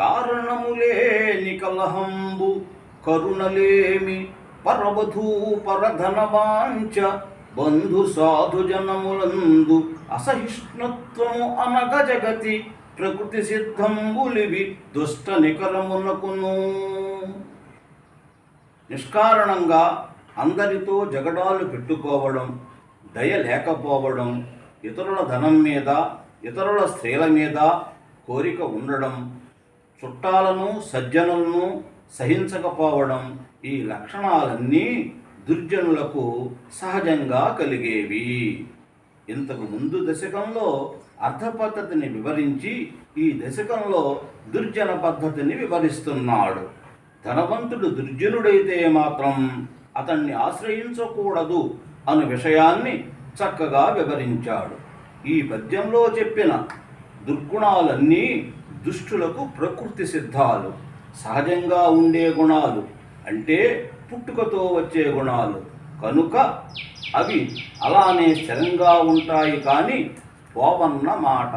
కారణములేని కలహంబు కరుణలేమి పరవధూ పరధనవాంచ బంధు సాధు జనములందు అసహిష్ణుత్వము అనగ జగతి ప్రకృతి సిద్ధంబులివి దుష్ట నికరమునకును. నిష్కారణంగా అందరితో జగడాలు పెట్టుకోవడం దయ లేకపోవడం ఇతరుల ధనం మీద ఇతరుల స్త్రీల మీద కోరిక ఉండడం చుట్టాలను సజ్జనులను సహించకపోవడం ఈ లక్షణాలన్నీ దుర్జనులకు సహజంగా కలిగేవి. ఇంతకు ముందు దశకంలో అర్థ పద్ధతిని వివరించి ఈ దశకంలో దుర్జన పద్ధతిని వివరిస్తున్నాడు. ధనవంతుడు దుర్జనుడైతే మాత్రం అతన్ని ఆశ్రయించకూడదు అను విషయాన్ని చక్కగా వివరించాడు. ఈ పద్యంలో చెప్పిన దుర్గుణాలన్నీ దుష్టులకు ప్రకృతి సిద్ధాలు సహజంగా ఉండే గుణాలు అంటే పుట్టుకతో వచ్చే గుణాలు. కనుక అవి అలానే స్థిరంగా ఉంటాయి కానీ పోవన్న మాట